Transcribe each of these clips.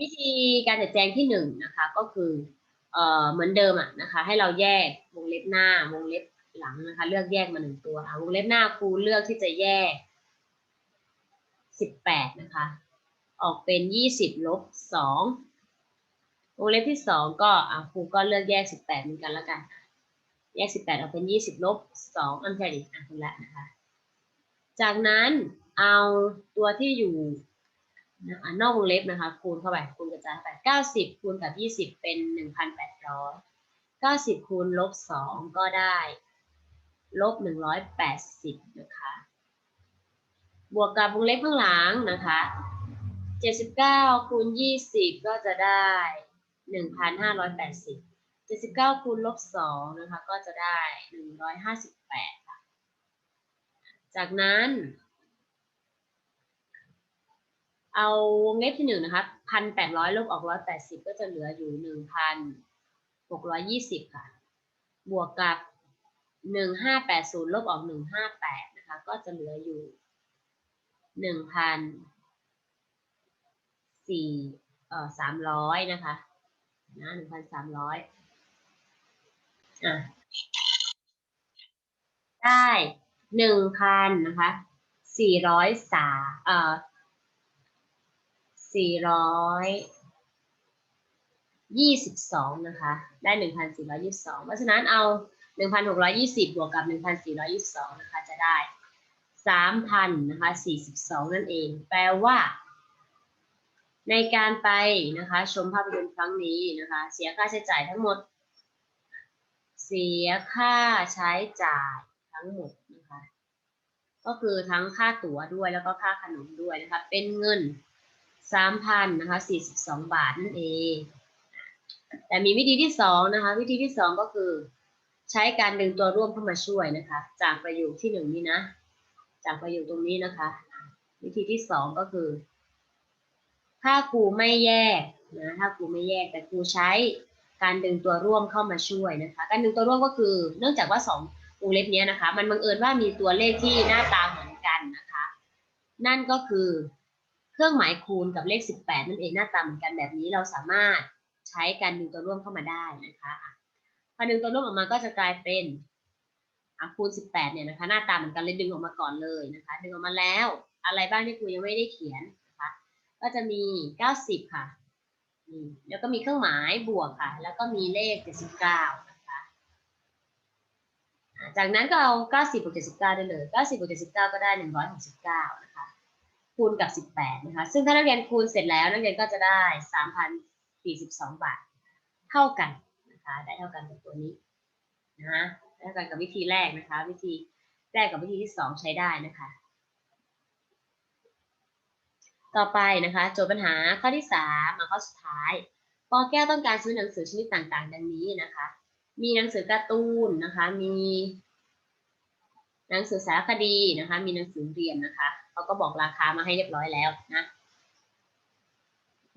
วิธีการจัดแจงที่หนึ่งนะคะก็คือเอ่อเหมือนเดิมอะนะคะให้เราแยกวงเล็บหน้าวงเล็บหลังนะคะเลือกแยกมาหนึ่งตัวอะวงเล็บหน้าครูเลือกที่จะแยกสิบแปดนะคะออกเป็นยี่สิบลบสองวงเล็บที่สองก็อะครูก็เลือกแยกสิบแปดเหมือนกันแล้วกันแยกสิบแปดออกเป็นยี่สิบลบสองอันใช่ดิอะคุณละนะคะจากนั้นเอาตัวที่อยู่ นะคะนอกวงเล็บนะคะ คูณเข้าไปคูณกระจายเข้าไปเก้าสิบคูณกับยี่สิบเป็นหนึ่งพันแปดร้อยเก้าสิบคูณลบสองก็ได้ลบหนึ่งร้อยแปดสิบนะคะบวกกับวงเล็บข้างหลังนะคะเจ็ดสิบเก้าคูณยี่สิบก็จะได้หนึ่งพันห้าร้อยแปดสิบเจ็ดสิบเก้าคูณลบสองนะคะก็จะได้หนึ่งร้อยห้าสิบแปดค่ะจากนั้น เอาวงเล็บที่หนึ่งนะคะพันแปดร้อยลบออกร้อยแปดสิบก็จะเหลืออยู่หนึ่งพันหกร้อยยี่สิบค่ะ บวกกับหนึ่งห้าแปดศูนย์ลบออกหนึ่งห้าแปดนะคะ ก็จะเหลืออยู่หนึ่งพันสี่เอ่อสามร้อยนะคะนะหนึ่งพันสามร้อยอะได้หนึ่งพันนะคะสี่ร้อยสาเอ่อ สี่ร้อยยี่สิบสองนะคะ ได้หนึ่งพันสี่ร้อยยี่สิบสองเพราะฉะนั้นเอาหนึ่งพันหกร้อยยี่สิบบวกกับหนึ่งพันสี่ร้อยยี่สิบสองนะคะ จะได้สามพันนะคะสี่สิบสองนั่นเอง แปลว่า ในการไปนะคะ ชมภาพยนตร์ครั้งนี้นะคะ เสียค่าใช้จ่ายทั้งหมด เสียค่าใช้จ่ายทั้งหมดนะคะ ก็คือทั้งค่าตั๋วด้วยแล้วก็ค่าขนมด้วยนะคะ เป็นเงิน สามพันนะคะสี่สิบสองบาทนั่นเอง แต่มีวิธีที่สองนะคะ วิธีที่สองก็คือ ใช้การดึงตัวร่วมเข้ามาช่วยนะคะ จากประโยคที่หนึ่งนี้นะ จากประโยคตรงนี้นะคะ วิธีที่สองก็คือ ถ้าครูไม่แยกนะถ้าครูไม่แยกแต่ครูใช้การดึงตัวร่วมเข้ามาช่วยนะคะ การดึงตัวร่วมก็คือเนื่องจากว่าสองวงเล็บนี้นะคะ มันบังเอิญว่ามีตัวเลขที่หน้าตาเหมือนกันนะคะ นั่นก็คือ ครื่องหมายคูณกับเลข 18 นั่นเองหน้าตาเหมือนกันแบบนี้เราสามารถใช้การดึงตัวร่วมเข้ามาได้นะคะอะพอดึงตัวร่วมออกมาก็จะกลายเป็นคูณ 18 เนี่ยนะคะหน้าตาเหมือนกันเลยดึงออกมาก่อนเลยนะคะดึงออกมาแล้ว อะไรบ้างที่ครูยังไม่ได้เขียนนะคะก็จะมี 90 ค่ะแล้วก็มีเครื่องหมายบวกค่ะ แล้วก็มีเลข 79นะคะอะจากนั้นก็เอา 90บวก79 ได้เลย 90บวก79 ก็ได้ 169นะ คูณกับ 18 นะคะ ซึ่งถ้านักเรียนคูณเสร็จแล้วนักเรียนก็จะได้ 3,042 บาท เท่ากันนะคะ ได้เท่ากันกับตัวนี้นะได้เท่ากันกับวิธีแรกนะคะ วิธีแรกกับวิธีที่สองใช้ได้นะคะ ต่อไปนะคะโจทย์ปัญหาข้อที่สามมาข้อสุดท้ายปอแก้วต้องการซื้อหนังสือชนิดต่างๆ ดังนี้นะคะ มีหนังสือการ์ตูนนะคะ มีหนังสือสารคดีนะคะ มีหนังสือเรียนนะคะ เขาก็บอกราคามาให้เรียบร้อยแล้วนะ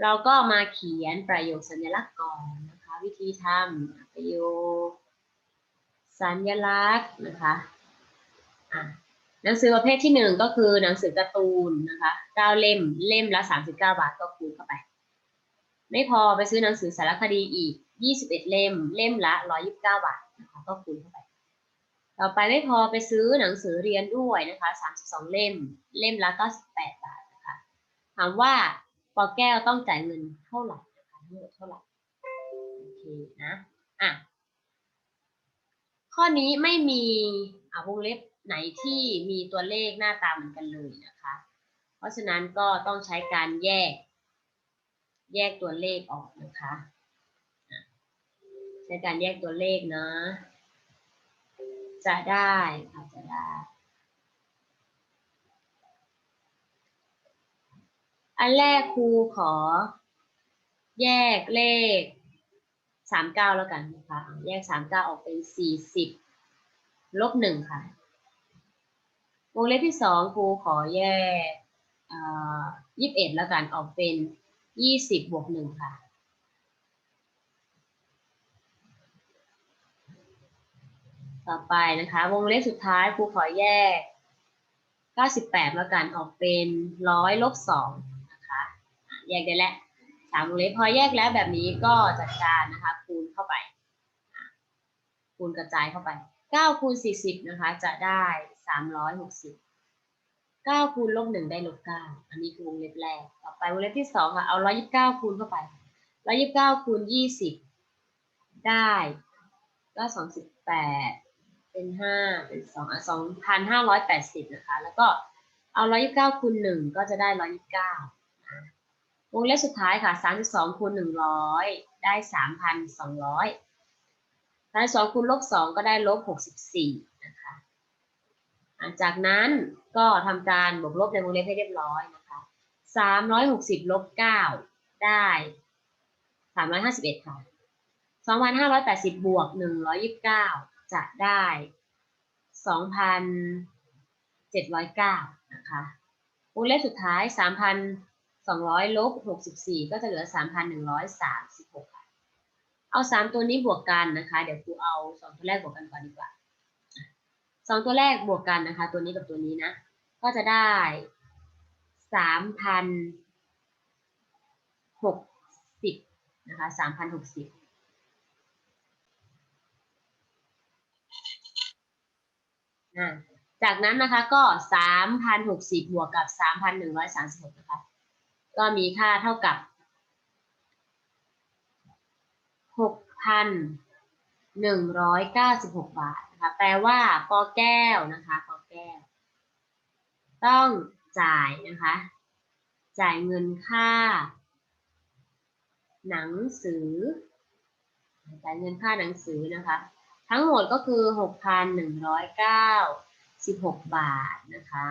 เราก็มาเขียนประโยคสัญลักษณ์ก่อนนะคะ วิธีทำประโยคสัญลักษณ์นะคะอะหนังสือประเภทที่หนึ่งก็คือหนังสือการ์ตูนนะคะเก้าเล่มเล่มละสามสิบเก้าบาทก็คูณเข้าไป ไม่พอไปซื้อหนังสือสารคดีอีกยี่สิบเอ็ดเล่ม เล่มละร้อยิบเก้าบาทนะคะก็คูณเข้าไป ต่อไปไม่พอไปซื้อหนังสือเรียนด้วยนะคะ 32 เล่ม เล่มละ98บาทนะคะ ถามว่าปอแก้วต้องจ่ายเงินเท่าไหร่นะคะทั้งหมดเท่าไหร่ โอเคนะ อะ ข้อนี้ไม่มีอ่าวงเล็บไหนที่มีตัวเลขหน้าตาเหมือนกันเลยนะคะ เพราะฉะนั้นก็ต้องใช้การแยก แยกตัวเลขออกนะคะอะใช้การแยกตัวเลขนะ จะได้ค่ะจะได้ อันแรกครูขอ แยกเลขสามเก้าแล้วกันนะคะ แยกสามเก้าออกเป็นสี่สิบลบหนึ่งค่ะ วงเล็บที่สองครูขอแยกยี่สิบเอ็ดแล้วกันออกเป็นยี่สิบบวกหนึ่งค่ะ ต่อไปนะคะ วงเล็บสุดท้ายครูขอแยก 98 แล้วกันออกเป็นร้อยลบสองนะคะแยกได้แล้วสามวงเล็บพอแยกแล้วแบบนี้ก็จัดการนะคะ คูณเข้าไป คูณกระจายเข้าไปเก้าคูณสี่สิบนะคะ จะได้สามร้อยหกสิบเก้าคูณลบหนึ่งได้ลบเก้าอันนี้คือวงเล็บแรก ต่อไปวงเล็บที่สองค่ะเอาร้อยยิบเก้าคูณเข้าไปร้อยยิบเก้าคูณยี่สิบได้ก็สองสิบแปด เป็นห้าเป็นสองสองพันห้าร้อยแปดสิบนะคะ แล้วก็เอาร้อยยี่เก้าคูณหนึ่งก็จะได้ร้อยยี่เก้าวงเล็บสุดท้ายค่ะสามสิบสองคูณหนึ่งร้อยได้สามพันสองร้อยสามสองคูณลบสองก็ได้ลบหกสิบสี่นะคะจากนั้นก็ทำการบวกลบในวงเล็บให้เรียบร้อยนะคะสามร้อยหกสิบลบเก้าได้สามร้อยห้าสิบเอ็ดค่ะสองพันห้าร้อยแปดสิบบวกหนึ่งร้อยยี่สิบเก้า จะได้ 2,709 นะคะวงเล็บสุดท้าย 3,200 ลบ 64 ก็จะเหลือ 3,136 ค่ะ เอา 3 ตัวนี้บวกกันนะคะ เดี๋ยวครูเอา 2 ตัวแรกบวกกันก่อนดีกว่า 2 ตัวแรกบวกกันนะคะ ตัวนี้กับตัวนี้นะ ก็จะได้ 3,060 นะคะ 3,060 อ่า จากนั้นนะคะก็3,060บวกกับ3,136นะคะ ก็มีค่าเท่ากับ6,196บาทนะคะ แปลว่าปอแก้วนะคะปอแก้ว ต้องจ่ายนะคะ จ่ายเงินค่า หนังสือ จ่ายเงินค่าหนังสือนะคะ ทั้งหมดก็คือ 6,109 16 บาทนะคะ